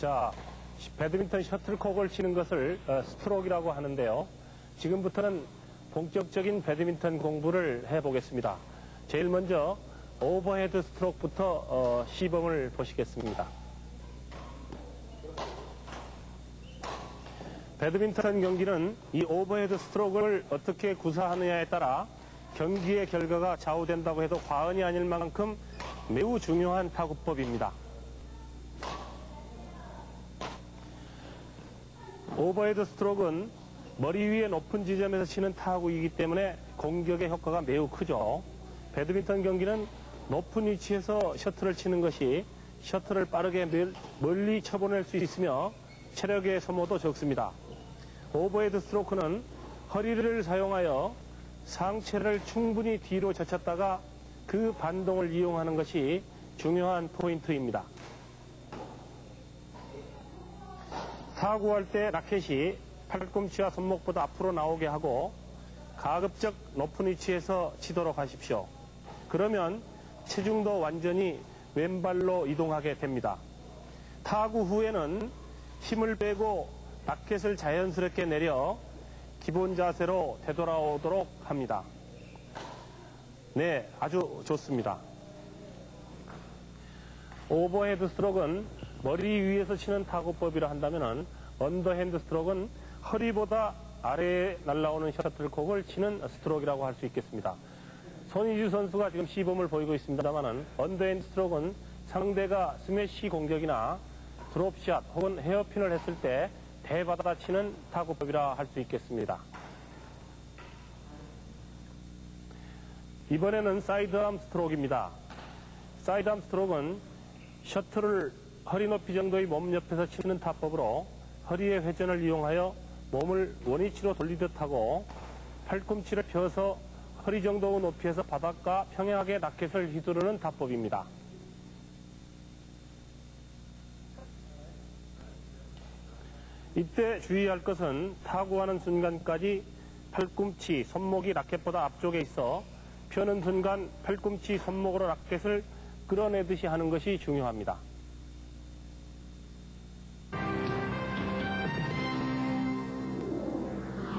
자, 배드민턴 셔틀콕을 치는 것을 어, 스트로크라고 하는데요. 지금부터는 본격적인 배드민턴 공부를 해보겠습니다. 제일 먼저 오버헤드 스트로크부터 어, 시범을 보시겠습니다. 배드민턴 경기는 이 오버헤드 스트로크를 어떻게 구사하느냐에 따라 경기의 결과가 좌우된다고 해도 과언이 아닐 만큼 매우 중요한 타구법입니다. 오버헤드 스트로크는 머리 위에 높은 지점에서 치는 타구이기 때문에 공격의 효과가 매우 크죠. 배드민턴 경기는 높은 위치에서 셔틀을 치는 것이 셔틀을 빠르게 멀리 쳐보낼 수 있으며 체력의 소모도 적습니다. 오버헤드 스트로크는 허리를 사용하여 상체를 충분히 뒤로 젖혔다가 그 반동을 이용하는 것이 중요한 포인트입니다. 타구할 때 라켓이 팔꿈치와 손목보다 앞으로 나오게 하고 가급적 높은 위치에서 치도록 하십시오. 그러면 체중도 완전히 왼발로 이동하게 됩니다. 타구 후에는 힘을 빼고 라켓을 자연스럽게 내려 기본 자세로 되돌아오도록 합니다. 네, 아주 좋습니다. 오버헤드 스트로크는 머리 위에서 치는 타구법이라 한다면 언더핸드 스트로크는 허리보다 아래에 날아오는 셔틀콕을 치는 스트로크라고 할 수 있겠습니다. 손희주 선수가 지금 시범을 보이고 있습니다만 언더핸드 스트로크는 상대가 스매시 공격이나 드롭샷 혹은 헤어핀을 했을 때 대받아 치는 타구법이라 할 수 있겠습니다. 이번에는 사이드암 스트로크입니다. 사이드암 스트로크는 셔틀을 허리 높이 정도의 몸 옆에서 치는 타법으로 허리의 회전을 이용하여 몸을 원위치로 돌리듯 하고 팔꿈치를 펴서 허리 정도 높이에서 바닥과 평행하게 라켓을 휘두르는 타법입니다. 이때 주의할 것은 타구하는 순간까지 팔꿈치, 손목이 라켓보다 앞쪽에 있어 펴는 순간 팔꿈치, 손목으로 라켓을 끌어내듯이 하는 것이 중요합니다.